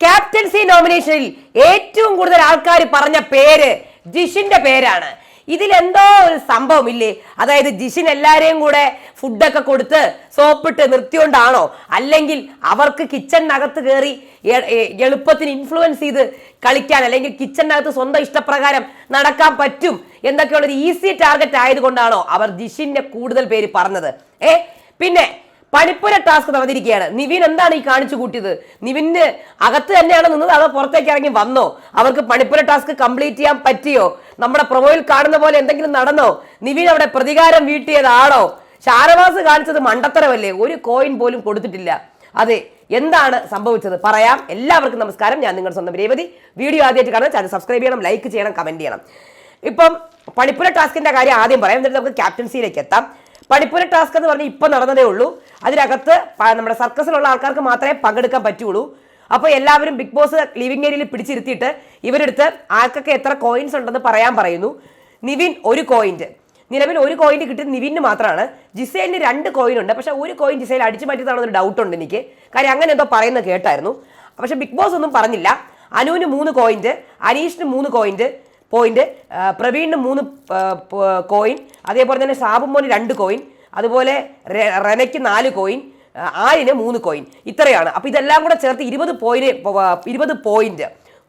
Captaincy നോമിനേഷനിൽ ഏറ്റവും കൂടുതൽ ആൾക്കാർ പറഞ്ഞ പേര് ജിഷിന്റെ പേരാണ്. ഇതിലെന്തോ ഒരു സംഭവം ഇല്ലേ അതായത് ജിഷിൻ എല്ലാരെയും കൂടെ ഫുഡൊക്കെ കൊടുത്ത് സോപ്പിട്ട് നിർത്തിയോണ്ടാണോ? അല്ലെങ്കിൽ അവർക്ക് കിച്ചണിനകത്ത് കയറി എളുപ്പത്തിന് ഇൻഫ്ലുവൻസ് ചെയ്ത് കളിക്കാൻ അല്ലെങ്കിൽ കിച്ചണിനകത്ത് സ്വന്തം ഇഷ്ടപ്രകാരം നടക്കാൻ പറ്റും എന്നൊക്കെയുള്ളൊരു ഈസി ടാർഗറ്റ് ആയതുകൊണ്ടാണോ അവർ ജിഷിന്റെ കൂടുതൽ പേര് പറഞ്ഞത്? ഏ പിന്നെ പണിപ്പുര ടാസ്ക് നടന്നിരിക്കുകയാണ് നിവിൻ എന്താണ് ഈ കാണിച്ചു കൂട്ടിയത്? നിവിന് അകത്ത് തന്നെയാണ് നിന്നത് അതോ പുറത്തേക്ക് ഇറങ്ങി വന്നോ? അവർക്ക് പണിപ്പുര ടാസ്ക് കംപ്ലീറ്റ് ചെയ്യാൻ പറ്റിയോ? നമ്മുടെ പ്രൊമോയിൽ കാണുന്ന പോലെ എന്തെങ്കിലും നടന്നോ? നിവിൻ അവിടെ പ്രതികാരം വീട്ടിയതാണോ? ഷാരവാസ് കാണിച്ചത് മണ്ടത്തരമല്ലേ? ഒരു കോയിൻ പോലും കൊടുത്തിട്ടില്ല. അതെ എന്താണ് സംഭവിച്ചത്? പറയാം. എല്ലാവർക്കും നമസ്കാരം. ഞാൻ നിങ്ങളുടെ സ്വന്തം രേവതി. വീഡിയോ ആദ്യമായിട്ട് കാണാൻ ചാനൽ സബ്സ്ക്രൈബ് ചെയ്യണം ലൈക്ക് ചെയ്യണം കമന്റ് ചെയ്യണം. ഇപ്പം പണിപ്പുര ടാസ്കിന്റെ കാര്യം ആദ്യം പറയാം. എന്നിട്ട് നമുക്ക് ക്യാപ്റ്റൻസിയിലേക്ക് എത്താം. പണിപ്പുര ടാസ്ക് എന്ന് പറഞ്ഞാൽ ഇപ്പം നടന്നതേ ഉള്ളൂ. അതിനകത്ത് നമ്മുടെ സർക്കസിലുള്ള ആൾക്കാർക്ക് മാത്രമേ പങ്കെടുക്കാൻ പറ്റുള്ളൂ. അപ്പോൾ എല്ലാവരും ബിഗ് ബോസ് ലിവിംഗ് ഏരിയയിൽ പിടിച്ചിരുത്തിയിട്ട് ഇവരെടുത്ത് ആർക്കൊക്കെ എത്ര കോയിൻസ് ഉണ്ടെന്ന് പറയാൻ പറയുന്നു. നിവിൻ ഒരു കോയിന്റ് നിലവിൽ ഒരു കോയിന്റ് കിട്ടിയത് നിവിന് മാത്രമാണ്. ജിസേലിന് രണ്ട് കോയിൻ ഉണ്ട്. പക്ഷേ ഒരു കോയിൻ ജിസേൽ അടിച്ചു മാറ്റിയതാണെന്നൊരു ഡൗട്ട് ഉണ്ട് എനിക്ക്. കാര്യം അങ്ങനെ എന്തോ പറയുന്നത് കേട്ടായിരുന്നു. പക്ഷേ ബിഗ് ബോസ് ഒന്നും പറഞ്ഞില്ല. അനുവിന് മൂന്ന് കോയിന്റ് അനീഷിന് മൂന്ന് കോയിന്റ് പോയിന്റ് പ്രവീണിന് മൂന്ന് കോയിൻ അതേപോലെ തന്നെ ഷാബുമോന് രണ്ട് കോയിൻ അതുപോലെ റെനയ്ക്ക് നാല് കോയിൻ ആരിന് മൂന്ന് കോയിൻ ഇത്രയാണ്. അപ്പോൾ ഇതെല്ലാം കൂടെ ചേർത്ത് ഇരുപത് പോയിന്റ് ഇരുപത് പോയിന്റ്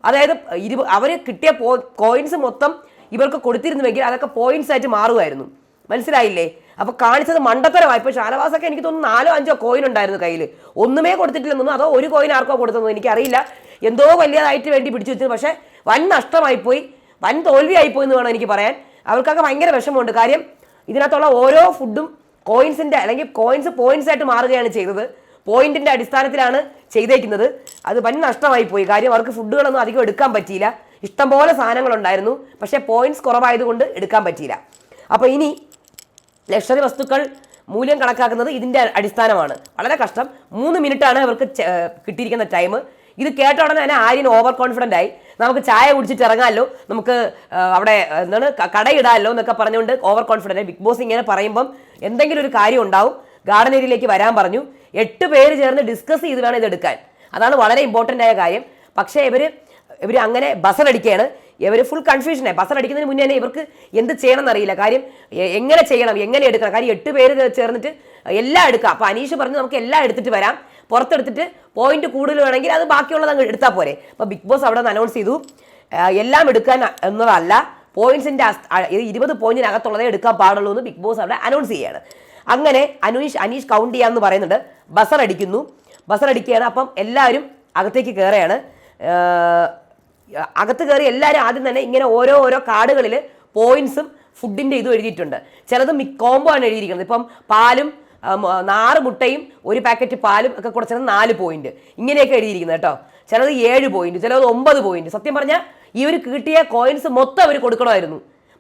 അതായത് ഇരുപത് അവർ കിട്ടിയ പോ കോയിൻസ് മൊത്തം ഇവർക്ക് കൊടുത്തിരുന്നുവെങ്കിൽ അതൊക്കെ പോയിന്റ്സ് ആയിട്ട് മാറുമായിരുന്നു. മനസ്സിലായില്ലേ? അപ്പൊ കാണിച്ചത് മണ്ടത്തരമായി ഇപ്പോൾ ഷാനവാസൊക്കെ എനിക്ക് തോന്നുന്നു നാലോ അഞ്ചോ കോയിൻ ഉണ്ടായിരുന്നു കയ്യിൽ ഒന്നുമേ കൊടുത്തിട്ടില്ലെന്നൊന്നും അതോ ഒരു കോയിൻ ആർക്കോ കൊടുത്തെന്നോ എനിക്കറിയില്ല. എന്തോ വലിയതായിട്ട് വേണ്ടി പിടിച്ചു വെച്ചത് പക്ഷേ വൻ നഷ്ടമായിപ്പോയി. വൻ തോൽവിയായിപ്പോയി എന്ന് വേണം എനിക്ക് പറയാൻ. അവർക്കൊക്കെ ഭയങ്കര വിഷമമുണ്ട്. കാര്യം ഇതിനകത്തുള്ള ഓരോ ഫുഡും കോയിൻസിന്റെ അല്ലെങ്കിൽ കോയിൻസ് പോയിന്റ്സ് ആയിട്ട് മാറുകയാണ് ചെയ്തത്. പോയിന്റിന്റെ അടിസ്ഥാനത്തിലാണ് ചെയ്തേക്കുന്നത്. അത് വൻ നഷ്ടമായി പോയി. കാര്യം അവർക്ക് ഫുഡുകളൊന്നും അധികം എടുക്കാൻ പറ്റിയില്ല. ഇഷ്ടംപോലെ സാധനങ്ങൾ ഉണ്ടായിരുന്നു പക്ഷേ പോയിന്റ്സ് കുറവായതുകൊണ്ട് എടുക്കാൻ പറ്റിയില്ല. അപ്പോൾ ഇനി ലക്ഷറി വസ്തുക്കൾ മൂല്യം കണക്കാക്കുന്നത് ഇതിന്റെ അടിസ്ഥാനമാണ്. വളരെ കഷ്ടം. മൂന്ന് ആണ് അവർക്ക് കിട്ടിയിരിക്കുന്ന ടൈം ഇത് കേട്ട ഉടനെ തന്നെ ആര്യൻ ഓവർ കോൺഫിഡന്റ് ആയി. നമുക്ക് ചായ കുടിച്ചിട്ട് ഇറങ്ങാമല്ലോ നമുക്ക് അവിടെ എന്താണ് കടയിടാമല്ലോ എന്നൊക്കെ പറഞ്ഞുകൊണ്ട് ഓവർ കോൺഫിഡന്റ് ആയി. ബിഗ് ബോസ് ഇങ്ങനെ പറയുമ്പം എന്തെങ്കിലും ഒരു കാര്യം ഉണ്ടാവും ഗാർഡൻ ഏരിയയിലേക്ക് വരാൻ പറഞ്ഞു. എട്ട് പേര് ചേർന്ന് ഡിസ്കസ് ചെയ്ത് വേണം ഇതെടുക്കാൻ അതാണ് വളരെ ഇമ്പോർട്ടന്റ് ആയ കാര്യം. പക്ഷേ ഇവർ ഇവർ അങ്ങനെ ബസറടിക്കുകയാണ് ഇവർ ഫുൾ കൺഫ്യൂഷനായി ബസറടിക്കുന്നതിന് മുന്നേ തന്നെ ഇവർക്ക് എന്ത് ചെയ്യണം എന്നറിയില്ല കാര്യം എങ്ങനെ ചെയ്യണം എങ്ങനെ എടുക്കണം? കാര്യം എട്ട് പേര് ചേർന്നിട്ട് എല്ലാം എടുക്കാം. അപ്പോൾ അനീഷ് പറഞ്ഞു നമുക്ക് എല്ലാം എടുത്തിട്ട് വരാം. പുറത്തെടുത്തിട്ട് പോയിന്റ് കൂടുതൽ വേണമെങ്കിൽ അത് ബാക്കിയുള്ളത് അങ്ങ് എടുത്താൽ പോരെ. അപ്പോൾ ബിഗ് ബോസ് അവിടെ നിന്ന് അനൗൺസ് ചെയ്തു. എല്ലാം എടുക്കാൻ എന്നതല്ല. പോയിന്റ്സിന്റെ ഇരുപത് പോയിന്റിനകത്തുള്ളതേ എടുക്കാൻ പാടുള്ളൂ എന്ന് ബിഗ് ബോസ് അവിടെ അനൗൺസ് ചെയ്യാണ്. അങ്ങനെ അനീഷ് അനീഷ് കൗണ്ട് ചെയ്യാന്ന് പറയുന്നുണ്ട്. ബസർ അടിക്കുന്നു. ബസർ അടിക്കുകയാണ്. അപ്പം എല്ലാവരും അകത്തേക്ക് കയറുകയാണ് അകത്ത് കയറി എല്ലാവരും ആദ്യം തന്നെ ഇങ്ങനെ ഓരോ ഓരോ കാർഡുകളിൽ പോയിന്റ്സും ഫുഡിന്റെ ഇതും എഴുതിയിട്ടുണ്ട്. ചിലത് കോംബോ ആണ് എഴുതിയിരിക്കുന്നത്. ഇപ്പം പാലും നാറ് മുട്ടയും ഒരു പാക്കറ്റ് പാലും ഒക്കെ ചേർന്ന് നാല് പോയിന്റ് ഇങ്ങനെയൊക്കെ എഴുതിയിരിക്കുന്നത് കേട്ടോ. ചിലത് ഏഴ് പോയിന്റ് ചിലത് ഒമ്പത് പോയിന്റ് സത്യം പറഞ്ഞാൽ ഈ ഒരു കിട്ടിയ കോയിൻസ് മൊത്തം അവർ കൊടുക്കണമായിരുന്നു.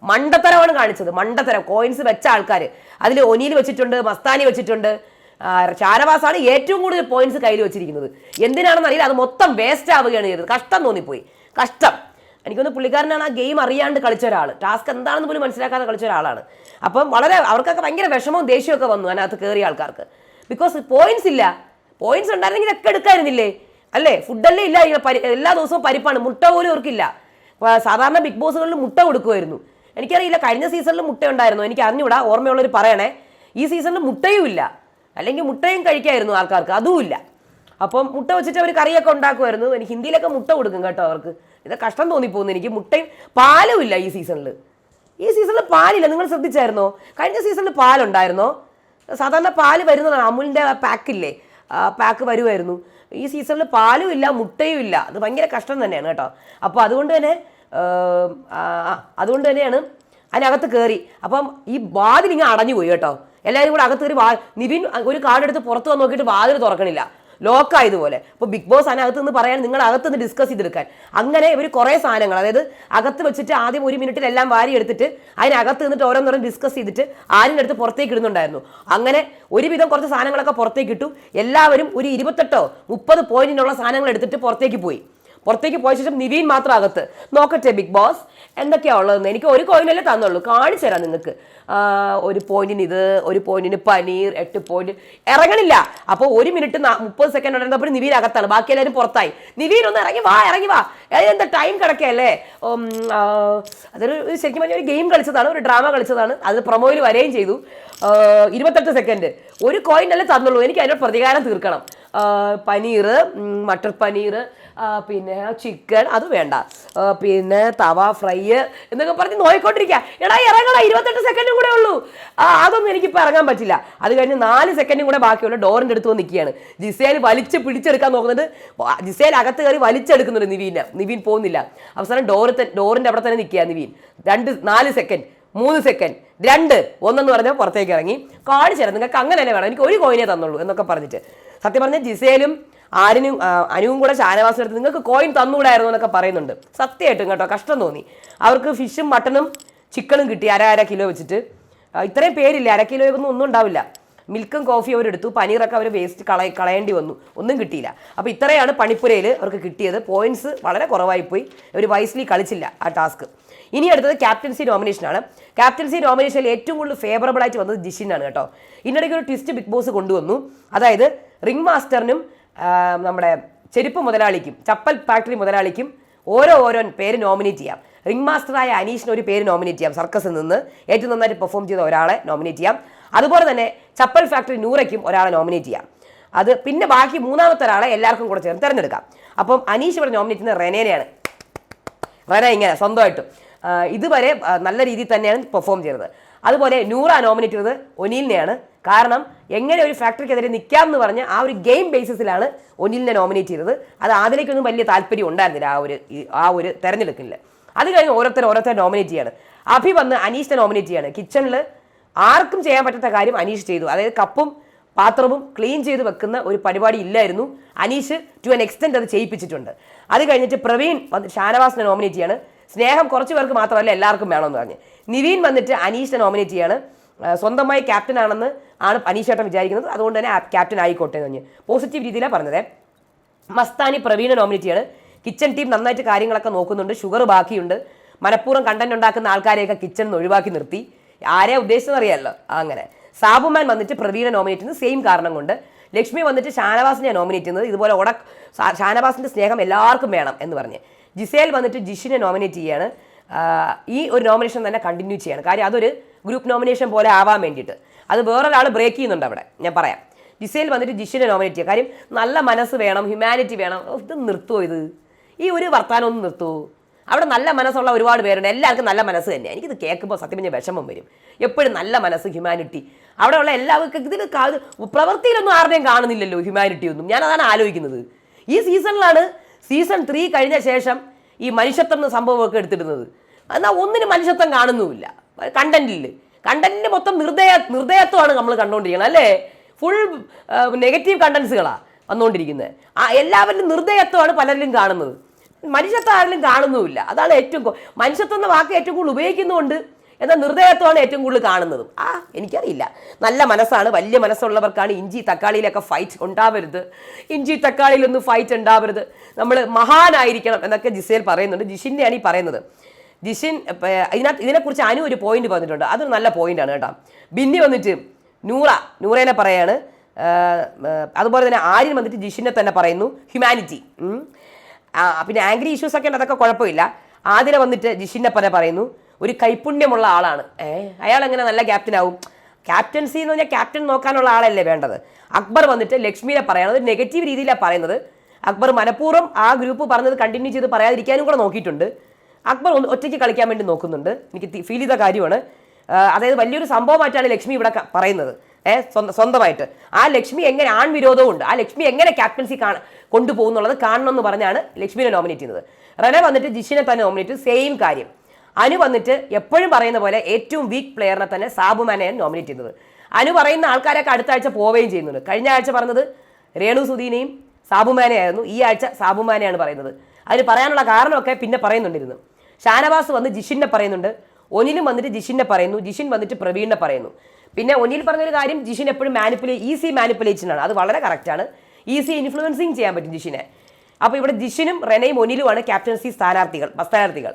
മണ്ടത്തരമാണ് കാണിച്ചത്. മണ്ടത്തരം. കോയിൻസ് വെച്ച ആൾക്കാർ അതിൽ ഒനിയിൽ വെച്ചിട്ടുണ്ട് മസ്താനി വെച്ചിട്ടുണ്ട്. ചാരവാസാണ് ഏറ്റവും കൂടുതൽ പോയിന്റ്സ് കയ്യിൽ വെച്ചിരിക്കുന്നത്. എന്തിനാണെന്ന് അറിയില്ല. അത് മൊത്തം വേസ്റ്റ് ആവുകയാണ് ചെയ്തത്. കഷ്ടം തോന്നിപ്പോയി. കഷ്ടം. എനിക്കൊന്ന് പുള്ളിക്കാരനാണ് ആ ഗെയിം അറിയാണ്ട് കളിച്ച ഒരാൾ ടാസ്ക് എന്താണെന്ന് പോലും മനസ്സിലാക്കാതെ കളിച്ച ഒരാളാണ്. അപ്പം വളരെ അവർക്കൊക്കെ ഭയങ്കര വിഷമവും ദേഷ്യമൊക്കെ വന്നു അതിനകത്ത് കയറിയ ആൾക്കാർക്ക്. ബിക്കോസ് പോയിന്റ്സ് ഇല്ല. പോയിന്റ്സ് ഉണ്ടായിരുന്നെങ്കിൽ ഇതൊക്കെ എടുക്കായിരുന്നില്ലേ? അല്ലേ? ഫുഡല്ലേ ഇല്ല എല്ലാ ദിവസവും പരിപ്പാണ്. മുട്ട പോലും അവർക്കില്ല സാധാരണ ബിഗ് ബോസുകളിൽ മുട്ട കൊടുക്കുമായിരുന്നു. എനിക്കറിയില്ല കഴിഞ്ഞ സീസണിൽ മുട്ട ഉണ്ടായിരുന്നു. എനിക്ക് അറിഞ്ഞൂടാ ഓർമ്മയുള്ളവർ പറയണേ. ഈ സീസണിൽ മുട്ടയും ഇല്ല. അല്ലെങ്കിൽ മുട്ടയും കഴിക്കായിരുന്നു ആൾക്കാർക്ക് അതുമില്ല അപ്പം മുട്ട വെച്ചിട്ട് അവർ കറിയൊക്കെ ഉണ്ടാക്കുമായിരുന്നു. എനിക്ക് ഹിന്ദിയിലൊക്കെ മുട്ട കൊടുക്കും കേട്ടോ അവർക്ക്. ഇത് കഷ്ടം തോന്നിപ്പോകുന്നു എനിക്ക്. മുട്ടയും പാലും ഇല്ല ഈ സീസണിൽ ഈ സീസണിൽ പാലില്ല. നിങ്ങൾ ശ്രദ്ധിച്ചായിരുന്നോ? കഴിഞ്ഞ സീസണിൽ പാലുണ്ടായിരുന്നോ? സാധാരണ പാൽ വരുന്നതാണ്. അമുലിന്റെ പാക്കില്ലേ പാക്ക് വരുമായിരുന്നു. ഈ സീസണിൽ പാലും ഇല്ല മുട്ടയും ഇല്ല. അത് ഭയങ്കര കഷ്ടം തന്നെയാണ് കേട്ടോ. അപ്പോൾ അതുകൊണ്ട് തന്നെ അതുകൊണ്ട് തന്നെയാണ് അതിനകത്ത് കയറി അപ്പം ഈ വാതിൽ ഇങ്ങനെ അടഞ്ഞു പോയി കേട്ടോ. എല്ലാവരും കൂടെ അകത്ത് കയറി നിവിൻ ഒരു കാർഡ് എടുത്ത് പുറത്ത് വന്ന് നോക്കിയിട്ട് വാതിൽ തുറക്കണില്ല. ലോക്കായതുപോലെ അപ്പോൾ ബിഗ് ബോസ് അതിനകത്ത് നിന്ന് പറയാൻ നിങ്ങൾ അകത്ത് നിന്ന് ഡിസ്കസ് ചെയ്തെടുക്കാൻ. അങ്ങനെ ഇവർ കുറേ സാധനങ്ങൾ അതായത് അകത്ത് വെച്ചിട്ട് ആദ്യം ഒരു മിനിറ്റിൽ എല്ലാം വാരി എടുത്തിട്ട് അതിനകത്ത് നിന്നിട്ട് ഓരോന്നോരം ഡിസ്കസ് ചെയ്തിട്ട് ആരിന്റെ അടുത്ത് പുറത്തേക്ക് ഇടുന്നുണ്ടായിരുന്നു. അങ്ങനെ ഒരുവിധം കുറച്ച് സാധനങ്ങളൊക്കെ പുറത്തേക്ക് ഇട്ടു. എല്ലാവരും ഒരു ഇരുപത്തെട്ടോ മുപ്പത് പോയിന്റിനുള്ള സാധനങ്ങൾ എടുത്തിട്ട് പുറത്തേക്ക് പോയി. പുറത്തേക്ക് പോയ ശേഷം നിവീൻ മാത്രം അകത്ത്. നോക്കട്ടെ ബിഗ് ബോസ് എന്തൊക്കെയാ ഉള്ളതെന്ന്? എനിക്ക് ഒരു കോയിനല്ലേ തന്നുള്ളൂ. കാണിച്ചു തരാം നിങ്ങൾക്ക്. ഒരു പോയിന്റിന് ഇത് ഒരു പോയിന്റിന് പനീർ എട്ട് പോയിന്റ് ഇറങ്ങണില്ല. അപ്പോൾ ഒരു മിനിറ്റ് മുപ്പത് സെക്കൻഡ് ഉണ്ടായിരുന്നപ്പോൾ നിവീൻ അകത്താണ്. ബാക്കി എല്ലാവരും പുറത്തായി. നിവീൻ ഒന്ന് ഇറങ്ങി വാ ഇറങ്ങി വാ. എന്താ ടൈം കിടക്കല്ലേ അതൊരു ശരിക്കും പറഞ്ഞാൽ ഒരു ഗെയിം കളിച്ചതാണ് ഒരു ഡ്രാമ കളിച്ചതാണ്. അത് പ്രൊമോയിൽ വരികയും ചെയ്തു. ഇരുപത്തെട്ട് സെക്കൻഡ് ഒരു കോയിൻ അല്ലേ തന്നുള്ളൂ. എനിക്ക് അതിനോട് പ്രതികാരം തീർക്കണം. പനീർ മട്ടർ പനീർ പിന്നെ ചിക്കൻ അത് വേണ്ട. പിന്നെ തവ ഫ്രൈ എന്നൊക്കെ പറഞ്ഞ് നോയിക്കൊണ്ടിരിക്കുക എടാ ഇറങ്ങണ ഇരുപത്തെട്ട് സെക്കൻഡും കൂടെ ഉള്ളൂ. അതൊന്നും എനിക്കിപ്പോൾ ഇറങ്ങാൻ പറ്റില്ല. അത് കഴിഞ്ഞ് നാല് സെക്കൻഡും കൂടെ ബാക്കിയുള്ള ഡോറിന്റെ അടുത്ത് നിൽക്കുകയാണ് ജിസേൽ വലിച്ച് പിടിച്ചെടുക്കാൻ നോക്കുന്നുണ്ട് ജിസേൽ അകത്ത് കയറി വലിച്ചെടുക്കുന്നുണ്ട് നിവീനെ. നിവീൻ പോകുന്നില്ല. അവസാനം ഡോറ് ഡോറിന്റെ അവിടെ തന്നെ നിൽക്കുക നിവീൻ. രണ്ട് നാല് സെക്കൻഡ് മൂന്ന് സെക്കൻഡ് രണ്ട് ഒന്നെന്ന് പറഞ്ഞാൽ പുറത്തേക്ക് ഇറങ്ങി. കാണിച്ചു തരാം നിങ്ങൾക്ക് അങ്ങനെ തന്നെ വേണം. എനിക്ക് ഒരു കോയിനേ തന്നുള്ളൂ എന്നൊക്കെ പറഞ്ഞിട്ട്. സത്യം പറഞ്ഞാൽ ജിസേലും ആരിനും അനുവും കൂടെ ഷാനവാസിനും എടുത്ത് നിങ്ങൾക്ക് കോയിൻ തന്നുകൂടായിരുന്നു എന്നൊക്കെ പറയുന്നുണ്ട്. സത്യമായിട്ടും കേട്ടോ കഷ്ടം തോന്നി. അവർക്ക് ഫിഷും മട്ടണും ചിക്കനും കിട്ടി അര അര കിലോ വെച്ചിട്ട്. ഇത്രയും പേരില്ല അര കിലോ ഒന്നും ഉണ്ടാവില്ല. മിൽക്കും കോഫിയും അവരെടുത്തു പനീറൊക്കെ അവർ വേസ്റ്റ് കളയ കളയേണ്ടി വന്നു. ഒന്നും കിട്ടിയില്ല. അപ്പോൾ ഇത്രയാണ് പണിപ്പുരയിൽ അവർക്ക് കിട്ടിയത്. പോയിന്റ്സ് വളരെ കുറവായി പോയി. അവർ വൈസ്ലി കളിച്ചില്ല ആ ടാസ്ക് ഇനി അടുത്തത് ക്യാപ്റ്റൻസി നോമിനേഷനാണ് ക്യാപ്റ്റൻസി നോമിനേഷനിൽ ഏറ്റവും കൂടുതൽ ഫേവറബിൾ ആയിട്ട് വന്നത് ജിഷിനാണ് കേട്ടോ. ഇതിനിടയ്ക്ക് ഒരു ട്വിസ്റ്റ് ബിഗ് ബോസ് കൊണ്ടുവന്നു. അതായത് റിംഗ് മാസ്റ്ററിനും നമ്മുടെ ചെരുപ്പ് മുതലാളിക്കും ചപ്പൽ ഫാക്ടറി മുതലാളിക്കും ഓരോ ഓരോ പേര് നോമിനേറ്റ് ചെയ്യാം. റിംഗ് മാസ്റ്ററായ അനീഷിന് ഒരു പേര് നോമിനേറ്റ് ചെയ്യാം സർക്കസിൽ നിന്ന്. ഏറ്റവും നന്നായിട്ട് പെർഫോം ചെയ്ത ഒരാളെ നോമിനേറ്റ് ചെയ്യാം. അതുപോലെ തന്നെ ചപ്പൽ ഫാക്ടറി നൂറയ്ക്കും ഒരാളെ നോമിനേറ്റ് ചെയ്യാം. അത് പിന്നെ ബാക്കി മൂന്നാമത്തെ ഒരാളെ എല്ലാവർക്കും കൂടെ ചേർന്ന് തിരഞ്ഞെടുക്കാം. അപ്പം അനീഷ് ഇവിടെ നോമിനേറ്റ് ചെയ്യുന്നത് റെനേനെയാണ്. റെന ഇങ്ങനെ സ്വന്തമായിട്ടും. ഇതുവരെ നല്ല രീതിയിൽ തന്നെയാണ് പെർഫോം ചെയ്തത്. അതുപോലെ നൂറ നോമിനേറ്റ് ചെയ്തത് ഒനീലിനെയാണ്. കാരണം എങ്ങനെ ഒരു ഫാക്ടറിക്കെതിരെ നിൽക്കാം എന്ന് പറഞ്ഞ് ആ ഒരു ഗെയിം ബേസിസിലാണ് ഒനീലിനെ നോമിനേറ്റ് ചെയ്തത്. അത് അതിലേക്കൊന്നും വലിയ താല്പര്യം ഉണ്ടായിരുന്നില്ല ആ ഒരു ആ ഒരു തെരഞ്ഞെടുക്കില്ല അത് കഴിഞ്ഞ് ഓരോരുത്തർ ഓരോരുത്തർ നോമിനേറ്റ് ചെയ്യാണ്. അഭി വന്ന് അനീഷിനെ നോമിനേറ്റ് ചെയ്യാണ്. കിച്ചണിൽ ആർക്കും ചെയ്യാൻ പറ്റാത്ത കാര്യം അനീഷ് ചെയ്തു. അതായത് കപ്പും പാത്രവും ക്ലീൻ ചെയ്ത് വെക്കുന്ന ഒരു പരിപാടി ഇല്ലായിരുന്നു. അനീഷ് ടു ആൻ എക്സ്റ്റെൻഡ് അത് ചെയ്യിപ്പിച്ചിട്ടുണ്ട്. അത് കഴിഞ്ഞിട്ട് പ്രവീൺ ഷാനവാസിനെ നോമിനേറ്റ് ചെയ്യാണ്. സ്നേഹം കുറച്ച് പേർക്ക് മാത്രമല്ല എല്ലാവർക്കും വേണമെന്ന് പറഞ്ഞ്. നിവീൻ വന്നിട്ട് അനീഷിനെ നോമിനേറ്റ് ചെയ്യാണ്. സ്വന്തമായി ക്യാപ്റ്റൻ ആണെന്ന് ആണ് അനീഷ് ചേട്ടൻ വിചാരിക്കുന്നത്. അതുകൊണ്ട് തന്നെ ക്യാപ്റ്റൻ ആയിക്കോട്ടെ എന്ന് പറഞ്ഞ്. പോസിറ്റീവ് രീതിയിലാണ് പറഞ്ഞത്. മസ്താനി പ്രവീണ നോമിനേറ്റ് ചെയ്യാണ്. കിച്ചൺ ടീം നന്നായിട്ട് കാര്യങ്ങളൊക്കെ നോക്കുന്നുണ്ട്. ഷുഗർ ബാക്കിയുണ്ട്. മനഃപൂർവം കണ്ടന്റ് ഉണ്ടാക്കുന്ന ആൾക്കാരെയൊക്കെ കിച്ചൺ ഒഴിവാക്കി നിർത്തി. ആരെ ഉദ്ദേശിച്ചെന്ന് അറിയാമല്ലോ. അങ്ങനെ. സാബുമാൻ വന്നിട്ട് പ്രവീണ നോമിനേറ്റ് ചെയ്യുന്നത് സെയിം കാരണം കൊണ്ട്. ലക്ഷ്മി വന്നിട്ട് ഷാനവാസിനെ നോമിനേറ്റ് ചെയ്യുന്നത്. ഇതുപോലെ ഉട ഷാനവാസിന്റെ സ്നേഹം എല്ലാവർക്കും വേണം എന്ന് പറഞ്ഞ്. ജിസേൽ വന്നിട്ട് ജിഷിനെ നോമിനേറ്റ് ചെയ്യാണ്. ഈ ഒരു നോമിനേഷൻ തന്നെ കണ്ടിന്യൂ ചെയ്യണം. കാര്യം അതൊരു ഗ്രൂപ്പ് നോമിനേഷൻ പോലെ ആവാൻ വേണ്ടിയിട്ട്. അത് വേറൊരാൾ ബ്രേക്ക് ചെയ്യുന്നുണ്ട് അവിടെ. ഞാൻ പറയാം. ജിസേൽ വന്നിട്ട് ജിഷിനെ നോമിനേറ്റ് ചെയ്യുക. കാര്യം നല്ല മനസ്സ് വേണം ഹ്യൂമാനിറ്റി വേണം. ഇത് നിർത്തുമോ ഇത്? ഈ ഒരു വർത്താനം ഒന്ന് നിർത്തുമോ അവിടെ നല്ല മനസ്സുള്ള ഒരുപാട് പേരുണ്ട്. എല്ലാവർക്കും നല്ല മനസ്സ് തന്നെയാണ് എനിക്കിത് കേൾക്കുമ്പോൾ സത്യം പറഞ്ഞാൽ വിഷമം വരും. എപ്പോഴും നല്ല മനസ്സ് ഹ്യൂമാനിറ്റി അവിടെയുള്ള എല്ലാവർക്കും ഇതിൽ പ്രവൃത്തിയിലൊന്നും ആരുടെയും കാണുന്നില്ലല്ലോ ഹ്യൂമാനിറ്റി ഒന്നും. ഞാൻ അതാണ് ആലോചിക്കുന്നത്. ഈ സീസണിലാണ് സീസൺ ത്രീ കഴിഞ്ഞ ശേഷം ഈ മനുഷ്യത്വം എന്ന സംഭവമൊക്കെ എടുത്തിടുന്നത്. എന്നാൽ ഒന്നിനും മനുഷ്യത്വം കാണുന്നുമില്ല. കണ്ടന്റിൽ കണ്ടന്റിന് മൊത്തം നിർദ്ദയ നിർദ്ദയത്വമാണ് നമ്മൾ കണ്ടുകൊണ്ടിരിക്കുന്നത് അല്ലേ? ഫുൾ നെഗറ്റീവ് കണ്ടൻസുകളാണ് വന്നുകൊണ്ടിരിക്കുന്നത് ആ എല്ലാവരിലും നിർദ്ദയത്വമാണ് പലരിലും കാണുന്നത്. മനുഷ്യത്വം ആരിലും കാണുന്നുമില്ല. അതാണ് ഏറ്റവും മനുഷ്യത്വം എന്ന വാക്ക് ഏറ്റവും കൂടുതൽ ഉപയോഗിക്കുന്നുണ്ട് എന്നാൽ നിർദ്ദയത്വമാണ് ഏറ്റവും കൂടുതൽ കാണുന്നത്. ആ എനിക്കറിയില്ല. നല്ല മനസ്സാണ് വലിയ മനസ്സുള്ളവർക്കാണ് ഇഞ്ചി തക്കാളിയിലൊക്കെ ഫൈറ്റ് ഉണ്ടാവരുത്. ഇഞ്ചി തക്കാളിയിലൊന്നും ഫൈറ്റ് ഉണ്ടാവരുത്. നമ്മൾ മഹാനായിരിക്കണം എന്നൊക്കെ ജിസേൽ പറയുന്നുണ്ട്. ജിഷിന്റെയാണ് ഈ പറയുന്നത്. ജിഷിൻ ഇതിനകത്ത് ഇതിനെക്കുറിച്ച് അനു ഒരു പോയിന്റ് പറഞ്ഞിട്ടുണ്ട്. അതൊരു നല്ല പോയിന്റാണ് കേട്ടോ. ബിന്നി വന്നിട്ട് നൂറ നൂറേനെ പറയാണ്. അതുപോലെ തന്നെ ആര്യൻ വന്നിട്ട് ജിഷിനെ തന്നെ പറയുന്നു. ഹ്യൂമാനിറ്റി പിന്നെ ആംഗ്രി ഇഷ്യൂസ് ഒക്കെ ഉണ്ട് അതൊക്കെ കുഴപ്പമില്ല. ആതിര വന്നിട്ട് ജിഷിനെ പല പറയുന്നു. ഒരു കൈപുണ്യമുള്ള ആളാണ്. ഏഹ് അയാൾ എങ്ങനെ നല്ല ക്യാപ്റ്റൻ ആവും? ക്യാപ്റ്റൻസി എന്ന് പറഞ്ഞാൽ ക്യാപ്റ്റൻ നോക്കാനുള്ള ആളല്ലേ വേണ്ടത്? അക്ബർ വന്നിട്ട് ലക്ഷ്മിനെ പറയണത് നെഗറ്റീവ് രീതിയിലാണ് പറയുന്നത്. അക്ബർ മനഃപൂർവം ആ ഗ്രൂപ്പ് പറഞ്ഞത് കണ്ടിന്യൂ ചെയ്ത് പറയാതിരിക്കാനും കൂടെ നോക്കിയിട്ടുണ്ട്. അക്ബർ ഒറ്റയ്ക്ക് കളിക്കാൻ വേണ്ടി നോക്കുന്നുണ്ട്. എനിക്ക് ഫീൽ ചെയ്ത കാര്യമാണ്. അതായത് വലിയൊരു സംഭവമായിട്ടാണ് ലക്ഷ്മി ഇവിടെ പറയുന്നത്. ഏഹ് സ്വന്തമായിട്ട്. ആ ലക്ഷ്മി എങ്ങനെ ആൺവിരോധവും ഉണ്ട് ആ ലക്ഷ്മി എങ്ങനെ ക്യാപ്റ്റൻസി കാണ കൊണ്ടുപോകുന്നുള്ളത് കാണണം എന്ന് പറഞ്ഞാണ് ലക്ഷ്മിനെ നോമിനേറ്റ് ചെയ്യുന്നത്. റന വന്നിട്ട് ജിഷിനെ തന്നെ നോമിനേറ്റ് സെയിം കാര്യം. അനു വന്നിട്ട് എപ്പോഴും പറയുന്ന പോലെ ഏറ്റവും വീക്ക് പ്ലെയറിനെ തന്നെ സാബുമാനെയാണ് നോമിനേറ്റ് ചെയ്യുന്നത് അനു പറയുന്ന ആൾക്കാരൊക്കെ അടുത്ത ആഴ്ച പോവുകയും ചെയ്യുന്നുണ്ട്. കഴിഞ്ഞ ആഴ്ച പറഞ്ഞത് രേണു സുധീനെയും സാബുമാനെ ആയിരുന്നു. ഈ ആഴ്ച സാബുമാനെയാണ് പറയുന്നത്. അതിന് പറയാനുള്ള കാരണമൊക്കെ പിന്നെ പറയുന്നുണ്ടിരുന്നു. ഷാനവാസ് വന്ന് ജിഷിനെ പറയുന്നുണ്ട്. ഒനിലും വന്നിട്ട് ജിഷിനെ പറയുന്നു. ജിഷിൻ വന്നിട്ട് പ്രവീണിനെ പറയുന്നു. പിന്നെ ഒനിൽ പറഞ്ഞൊരു കാര്യം ജിഷിൻ എപ്പോഴും മാനിപ്പുലേ ഈസി മാനിപ്പുലേഷൻ ആണ്. അത് വളരെ കറക്റ്റാണ് ഈസി ഇൻഫ്ലുവൻസിങ് ചെയ്യാൻ പറ്റും ജിഷിനെ. അപ്പോൾ ഇവിടെ ജിഷിനും റെനയും ഒനിലുമാണ് ക്യാപ്റ്റൻസി സ്ഥാനാർത്ഥികൾ സ്ഥാനാർത്ഥികൾ.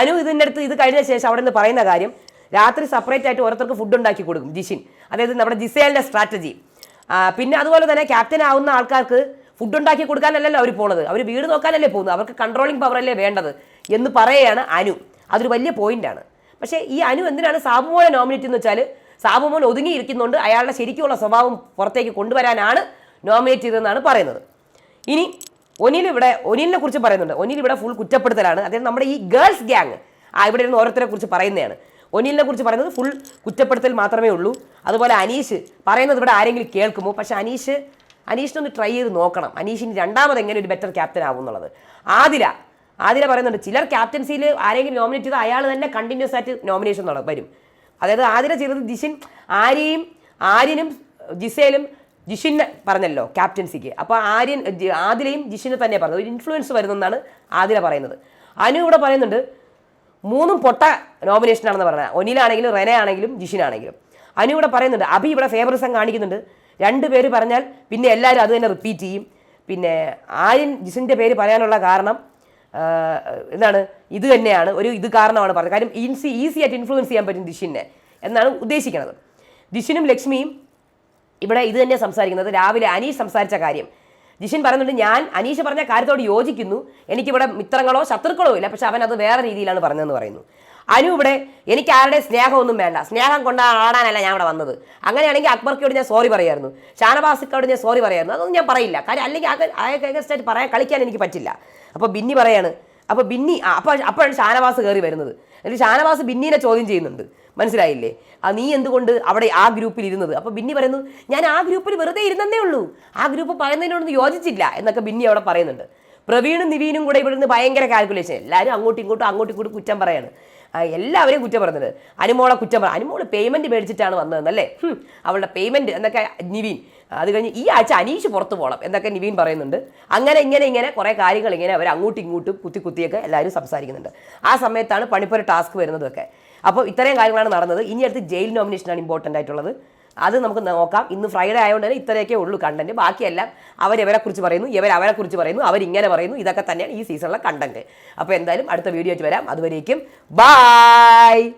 അനു ഇതിന്റെ അടുത്ത് ഇത് കഴിഞ്ഞ ശേഷം അവിടെ നിന്ന് പറയുന്ന കാര്യം രാത്രി സെപ്പറേറ്റ് ആയിട്ട് ഓരോരുത്തർക്ക് ഫുഡ് ഉണ്ടാക്കി കൊടുക്കും ജിഷിൻ. അതായത് നമ്മുടെ ജിസേലിന്റെ സ്ട്രാറ്റജി പിന്നെ അതുപോലെ തന്നെ ക്യാപ്റ്റൻ ആവുന്ന ആൾക്കാർക്ക് ഫുഡ് ഉണ്ടാക്കി കൊടുക്കാനല്ലല്ലോ അവർ പോണത്. അവർ വീട് നോക്കാനല്ലേ പോകുന്നത്. അവർക്ക് കൺട്രോളിങ് പവർ അല്ലേ വേണ്ടത്. എന്ന് പറയുകയാണ് അനു. അതൊരു വലിയ പോയിന്റാണ് പക്ഷേ ഈ അനു എന്തിനാണ് സാബുമോനെ നോമിനേറ്റ് എന്ന് വെച്ചാൽ സാബുമോൻ ഒതുങ്ങിയിരിക്കുന്നുണ്ട്. അയാളുടെ ശരിക്കുള്ള സ്വഭാവം പുറത്തേക്ക് കൊണ്ടുവരാനാണ് നോമിനേറ്റ് ചെയ്തതെന്നാണ് പറയുന്നത്. ഇനി ഒനിൽ ഇവിടെ ഒനിലിനെ കുറിച്ച് പറയുന്നുണ്ട്. ഒനിൽ ഇവിടെ ഫുൾ കുറ്റപ്പെടുത്തലാണ്. അതായത് നമ്മുടെ ഈ ഗേൾസ് ഗ്യാങ് ആ ഇവിടെ ഇരുന്ന് ഓരോരുത്തരെ കുറിച്ച് പറയുന്നതാണ്. ഒനിലിനെ കുറിച്ച് പറയുന്നത് ഫുൾ കുറ്റപ്പെടുത്തൽ മാത്രമേ ഉള്ളൂ. അതുപോലെ അനീഷ് പറയുന്നത് ഇവിടെ ആരെങ്കിലും കേൾക്കുമോ? പക്ഷേ അനീഷ് അനീഷിനൊന്ന് ട്രൈ ചെയ്ത് നോക്കണം. അനീഷിന് രണ്ടാമത് എങ്ങനെ ഒരു ബെറ്റർ ക്യാപ്റ്റൻ ആവും എന്നുള്ളത്. ആദില ആദില പറയുന്നുണ്ട് ചിലർ ക്യാപ്റ്റൻസിയിൽ ആരെങ്കിലും നോമിനേറ്റ് ചെയ്ത് അയാൾ തന്നെ കണ്ടിന്യൂസ് ആയിട്ട് നോമിനേഷൻ വരും. അതായത് ആദ്യം ചെയ്തത് ജിഷിൻ ആര്യയും ആര്യനും ജിസേലും ജിഷിനെ പറഞ്ഞല്ലോ ക്യാപ്റ്റൻസിക്ക് അപ്പോൾ ആര്യൻ ആദിലയും ജിഷിനെ തന്നെ പറഞ്ഞത്. ഒരു ഇൻഫ്ലുവൻസ് വരുന്നെന്നാണ് ആദില പറയുന്നത്. അനു ഇവിടെ പറയുന്നുണ്ട് മൂന്നും പൊട്ട നോമിനേഷനാണെന്ന് പറഞ്ഞത്. ഒനിലാണെങ്കിലും റെന ആണെങ്കിലും ജിഷിനാണെങ്കിലും. അനു ഇവിടെ പറയുന്നുണ്ട് അഭി ഇവിടെ ഫേവറിസം കാണിക്കുന്നുണ്ട്. രണ്ട് പേര് പറഞ്ഞാൽ പിന്നെ എല്ലാവരും അത് തന്നെ റിപ്പീറ്റ് ചെയ്യും. പിന്നെ ആര്യൻ ജിഷിന്റെ പേര് പറയാനുള്ള കാരണം എന്താണ് ഇത് തന്നെയാണ് ഒരു ഇത് കാരണമാണ് പറഞ്ഞത്. കാര്യം ഈസി ഈസി ആയിട്ട് ഇൻഫ്ലുവൻസ് ചെയ്യാൻ പറ്റും ദിഷിനെ എന്നാണ് ഉദ്ദേശിക്കുന്നത്. ദിഷിനും ലക്ഷ്മിയും ഇവിടെ ഇത് തന്നെ സംസാരിക്കുന്നത്. രാവിലെ അനീഷ് സംസാരിച്ച കാര്യം. ജിഷിൻ പറയുന്നുണ്ട് ഞാൻ അനീഷ് പറഞ്ഞ കാര്യത്തോട് യോജിക്കുന്നു. എനിക്കിവിടെ മിത്രങ്ങളോ ശത്രുക്കളോ ഇല്ല. പക്ഷെ അവൻ അത് വേറെ രീതിയിലാണ് പറഞ്ഞതെന്ന് പറയുന്നു. അനു ഇവിടെ എനിക്ക് ആരുടെ സ്നേഹമൊന്നും വേണ്ട. സ്നേഹം കൊണ്ടാടാനല്ല ഞാൻ ഇവിടെ വന്നത്. അങ്ങനെയാണെങ്കിൽ അക്ബർക്കോട് ഞാൻ സോറി പറയായിരുന്നു. ഷാനവാസിക്കോട് ഞാൻ സോറി പറയായിരുന്നു. അതൊന്നും ഞാൻ പറയില്ല. കാര്യം അല്ലെങ്കിൽ അയാൾക്ക് അഗൻസ്റ്റ് ആയിട്ട് പറയാൻ കളിക്കാൻ എനിക്ക് പറ്റില്ല. അപ്പോൾ ബിന്നി പറയാണ്. അപ്പോൾ ബിന്നി അപ്പോൾ അപ്പോഴാണ് ഷാനവാസ് കയറി വരുന്നത്. എന്നിട്ട് ഷാനവാസ് ബിന്നീനെ ചോദ്യം ചെയ്യുന്നുണ്ട്. മനസ്സിലായില്ലേ? ആ നീ എന്തുകൊണ്ട് അവിടെ ആ ഗ്രൂപ്പിൽ ഇരുന്നത്? അപ്പോൾ ബിന്നി പറയുന്നു ഞാൻ ആ ഗ്രൂപ്പിൽ വെറുതെ ഇരുന്നേ ഉള്ളൂ. ആ ഗ്രൂപ്പ് പറയുന്നതിനോടൊന്നും യോജിച്ചില്ല. എന്നൊക്കെ ബിന്നി അവിടെ പറയുന്നുണ്ട്. പ്രവീണും നിവീനും കൂടെ ഇവിടുന്ന് ഭയങ്കര കാൽക്കുലേഷൻ എല്ലാവരും അങ്ങോട്ടും ഇങ്ങോട്ടും അങ്ങോട്ടും ഇങ്ങോട്ടും കുറ്റം പറയാണ്. എല്ലാവരെയും കുറ്റം പറഞ്ഞത്. അനുമോളെ കുറ്റം പറ അനുമോൾ പേയ്മെന്റ് മേടിച്ചിട്ടാണ് വന്നതെന്നല്ലേ? അവളുടെ പേയ്മെന്റ് എന്നൊക്കെ നിവീൻ അത് കഴിഞ്ഞ് ഈ ആഴ്ച അനീഷ് പുറത്തു പോകണം എന്നൊക്കെ നിവീൻ പറയുന്നുണ്ട്. അങ്ങനെ ഇങ്ങനെ ഇങ്ങനെ കുറേ കാര്യങ്ങൾ ഇങ്ങനെ അവർ അങ്ങോട്ടും ഇങ്ങോട്ടും കുത്തി കുത്തിയൊക്കെ എല്ലാവരും സംസാരിക്കുന്നുണ്ട്. ആ സമയത്താണ് പണിപ്പൊരു ടാസ്ക് വരുന്നതൊക്കെ. അപ്പോൾ ഇത്രയും കാര്യങ്ങളാണ് നടന്നത്. ഇനി അടുത്ത് ജയിൽ നോമിനേഷനാണ് ഇമ്പോർട്ടന്റ് ആയിട്ടുള്ളത്. അത് നമുക്ക് നോക്കാം. ഇന്ന് ഫ്രൈഡേ ആയതുകൊണ്ട് തന്നെ ഇത്രയൊക്കെ ഉള്ളൂ കണ്ടന്റ് ബാക്കിയെല്ലാം അവരെവരെ കുറിച്ച് പറയുന്നു ഇവർ അവരെ കുറിച്ച് പറയുന്നു അവരിങ്ങനെ പറയുന്നു. ഇതൊക്കെ തന്നെയാണ് ഈ സീസണിലെ കണ്ടന്റ് അപ്പോൾ എന്തായാലും അടുത്ത വീഡിയോ വരാം. അതുവരേക്കും ബായ്